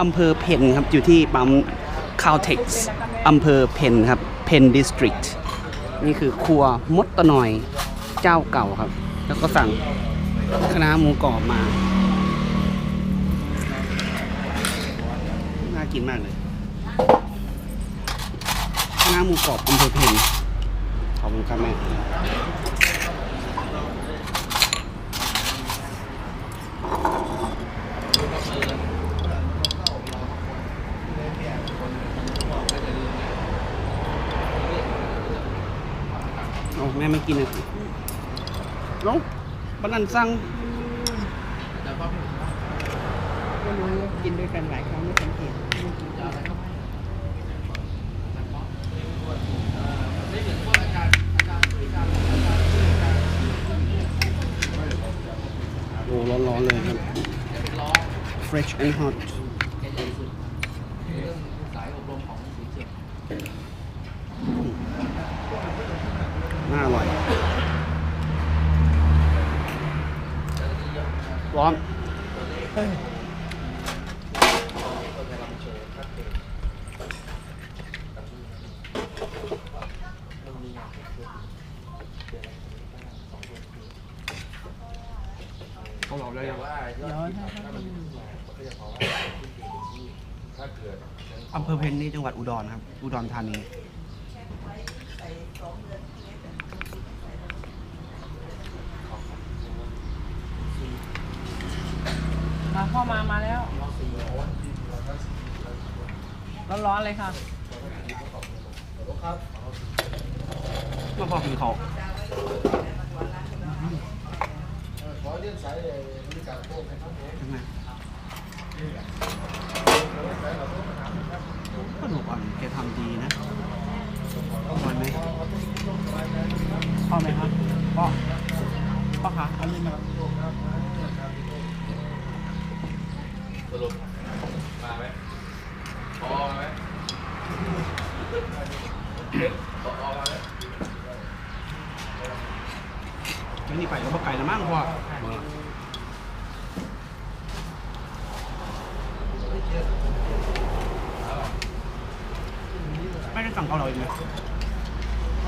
อำเภอเพนครับ อยู่ที่ปั๊มคาวเท็กซ์อำเภอเพนครับ เพนดิสตริกนี่คือครัวมดตะหน่อยเจ้าเก่าครับ แล้วก็สั่งคณะหมูกรอบมา น่ากินมากเลยคณะหมูกรอบอำเภอเพนขอบคุณครับแม่ แม่ไม่กินอะลงบันนันสั่งก็รู้ว่ากินด้วยกันหลายครั้งไม่สังเกตโอ้ร้อนๆเลยครับ fresh and hot น่าอร่อย ร้อน เขาบอกได้ยังเดี๋ยวถ้าถ้าเป็นอำเภอเพนนี่จังหวัดอุดรครับ อุดรธานีมาพ่อมามาแล้ว ร้อนๆเลยค่ะ มาพอกินเขาทำไมก็หนูอ่อนแกทำดีนะอร่อยไหมพอไหมครับพ่อพ่อคะเอาเลยมาสรุปมาไหมพอมาไหมพอมาไหม ไม่นี่ไปก็บ่ไก่ละมั้งพ่อ ไม่ได้สั่งเกาเหลาอีกเลย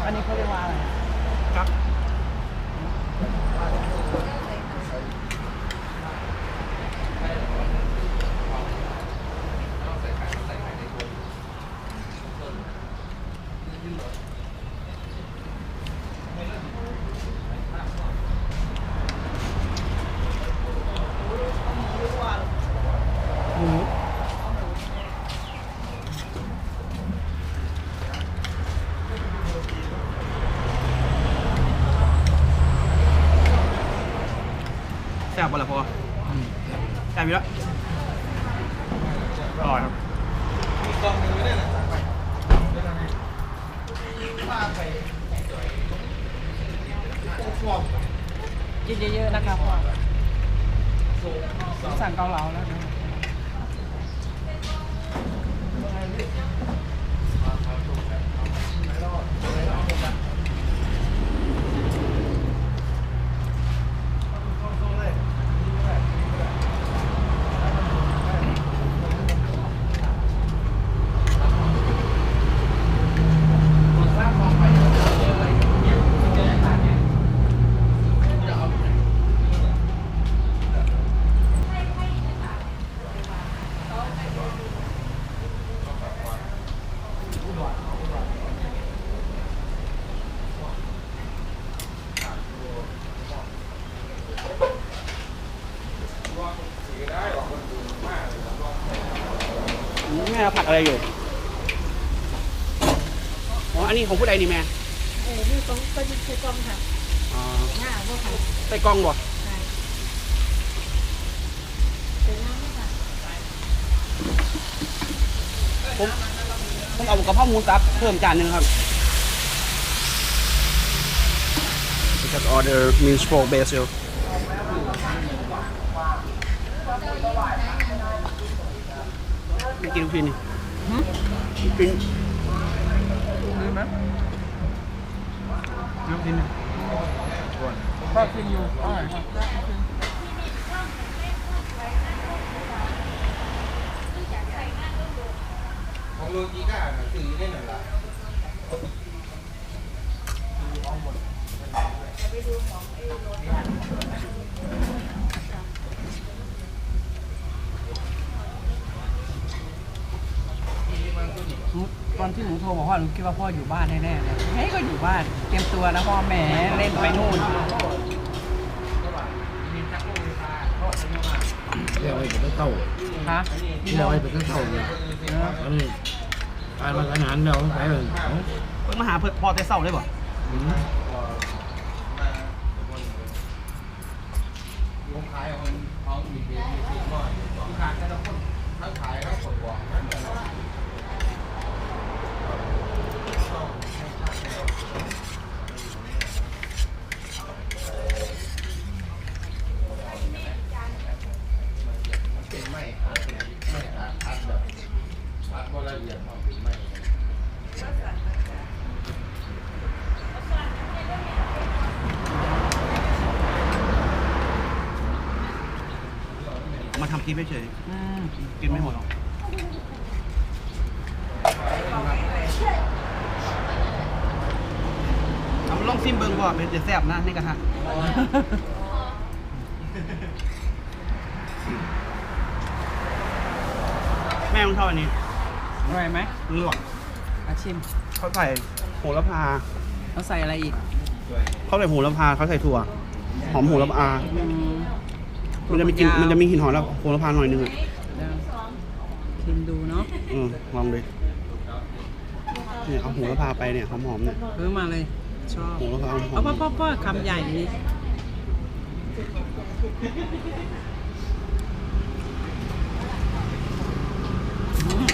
อันนี้เขาเรียกว่าอะไรครับ ซ่บปะล่ะพ่ออแซ่บอยู่แล้วอร่อยครับกินเยอะๆนะคะพ่อสั่งเกาเหลาแล้วนะ แม่ผัดอะไรอยู่ อ๋อ อันนี้ของผู้ใดนี่แม่ เออนี่ของก็ยึดใส่กล้องค่ะอ๋อหน้าพวกค่ะใส่กล้องบ่ใช่เป็นน้ำไหมค่ะผมผมเอากระเพราหมูสับเพิ่มจานหนึ่งครับ Just order minced pork basil ไม่กินลูกชิ้นนี่กินดีไหมลูกชิ้นนี่พ่อกินอยู่อร่อยค่ะของโลจิก้าน่ะซื้อได้นั่นล่ะ ตอนที่หนูโทรบอกว่าหนูคิดว่าพ่ออยู่บ้านแน่ๆเลยเฮ้ยก็อยู่บ้าน เตรียมตัวนะพ่อแหมเล่นไปนู่น เรียกไว้เป็นเต้าฮะเรียกไว้เป็นเต้าเลยอันนี้การมาขนาดเราไปเลยเพิ่งมาหาเพื่อนพอแต่เศร้าได้บ่ผมขายเอาเอาอีกเดียวมีสิ่งน้อยที่ขายแต่ละคนทั้งขายทั้งคนบอกนั่นแหละ เป็นไม่ขาดไม่ขาดขาดแบบขาดบ่ละเอียดความเป็นไม่มาทำคลิปเฉยอืมๆกินไม่หมดหรอกเอามาลอง ซิมเบิ้งก่อนเป็นจะแซ่บนะในกระทะแม่ต้องชอบอันนี้อร่อยไหมลวกอาชิมเขาใส่โหระพาแล้วใส่อะไรอีกเขาใส่โหระพาเขาใส่ถั่ว หอมโหระพาอืมมันจะมีกลินมันจะมีกลิ่นหอมแล้วโหระพาหน่อยนึงอะเดี๋ยวชิมดูเนาะอืมลองเลยเนี่ยเอาโหระพาไปเนี่ยหอมๆเนี่ยซื้อมาเลย ชอบโหระพาหอมๆเอาพ่อพ่อพ่อคำใหญ่นี้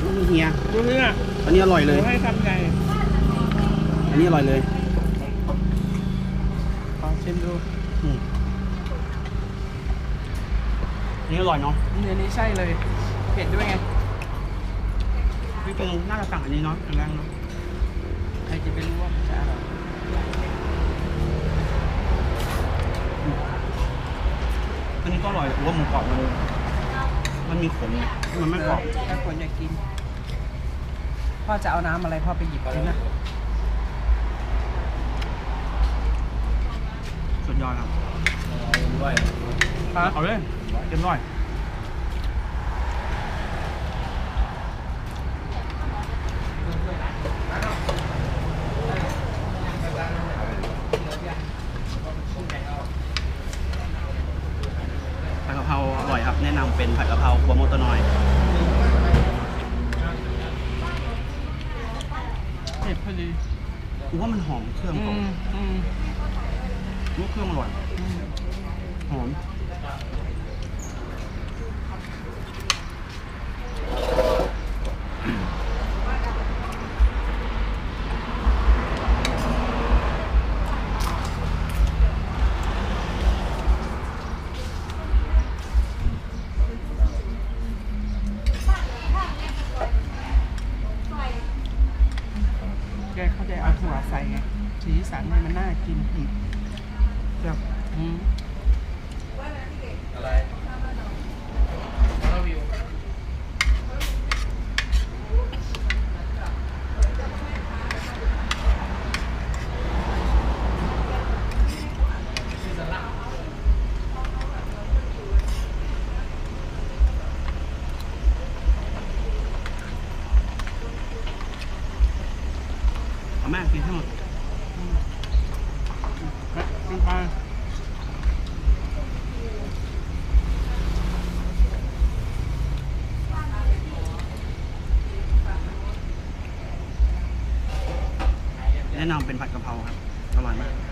อืมเฮียดูนี่นะอันนี้อร่อยเลยให้คำใหญ่อันนี้อร่อยเลยขอชิมดูอืมอันนี้อร่อยเนาะเนื้อนี้ใช่เลย เผ็ดด้วยไงพี่เป็นน่าจะสั่งอันนี้เนาะอันแรกเนาะใครจะไปรู้ว่ามันจะอร่อย อันนี้ก็อร่อยแต่ว่าหมูกรอบมันมันมีขมเนี่ยมันไม่กรอบถ้าคนอยากกิน พ่อจะเอาน้ำอะไรพ่อไปหยิบเลยนะ สุดยอดครับด้วยเอาเลยเต็มร้อยผัดกะเพราอร่อยครับ แนะนำเป็นผัดกะเพราหัวโมโตนอยเผ็ดพอดีผมว่ามันหอมเครื่องอืก่อนมอืม ลูกเครื่องอร่อยอืมหอม แกเขาจะเอาถั่วใส่ไงสีสันให้มันน่ากินอีก ครับ อืม อะไร เอาแม่กิน ให้หมดกินไปแนะนำเป็นผัดกะเพราครับ อร่อยมาก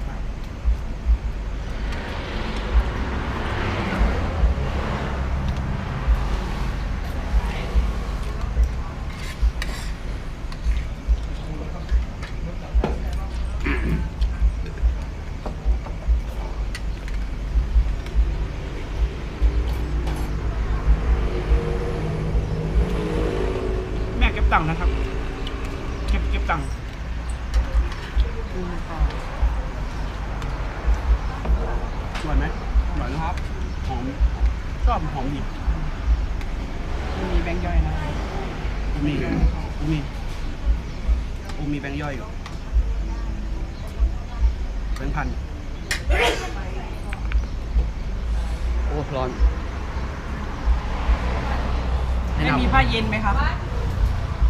ตังค์นะครับ เก็บเก็บตังค์อืมต่ออร่อยไหมอร่อยนะครับ หอมชอบหอมดิบไม่มีแบงค์ย่อยนะมีอือูมีอูมีแบงค์ย่อยอยู่แบงค์พันโอ้ร้อนแนะไม่นำมีผ้าเย็นไหมครับ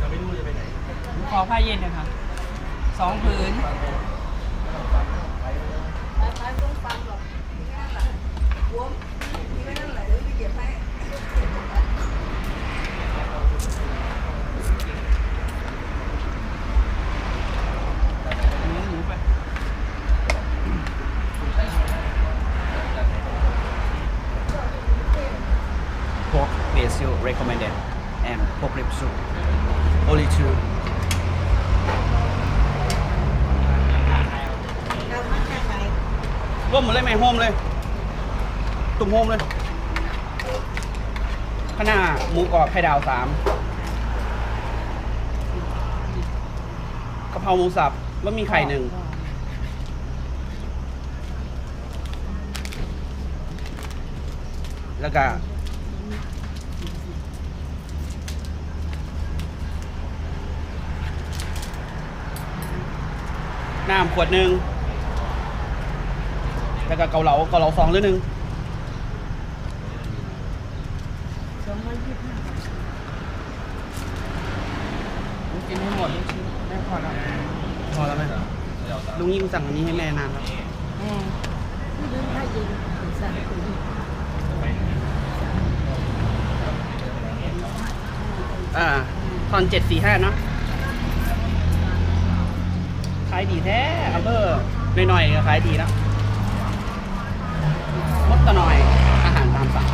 จะไม่รู้จะไปไหน ขอผ้าเย็นหนะคะสองผืนพวกเบสิล recommended and พวกริบซู only two ร่วมหมดเลยไหมโฮมเลย ตุ่มโฮมเลยข้างหน้าหมูกรอบไข่ดาวสามกะเพราหมูสับว่ามีไข่หนึ่งแล้วก็น้ำขวดหนึ่ง แล้วก็เกาเหลาเกาเหลาสองหรือหนึ่งสองร้อยยี่สิบห้าผมกินให้หมดไม่พอแล้วพอแล้วไหมลุงยิ่งสั่งอันนี้ให้แม่นานแล้วอืมที่ดึงผ้าเย็นถึงสั่งถึงอ่าตอนเจ็ดสี่ห้าเนาะขายดีแท้อัมเบอร์หน่อยๆก็ขายดีแล้วมด ตะหน่อยอาหารตามสั่ง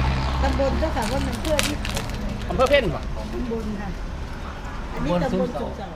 ตำบลเจ้าค่ะว่ามันเพื่อที่อำเภอเพ่นป่ะตำบลค่ะ อันนี้ตำบลสุขเสา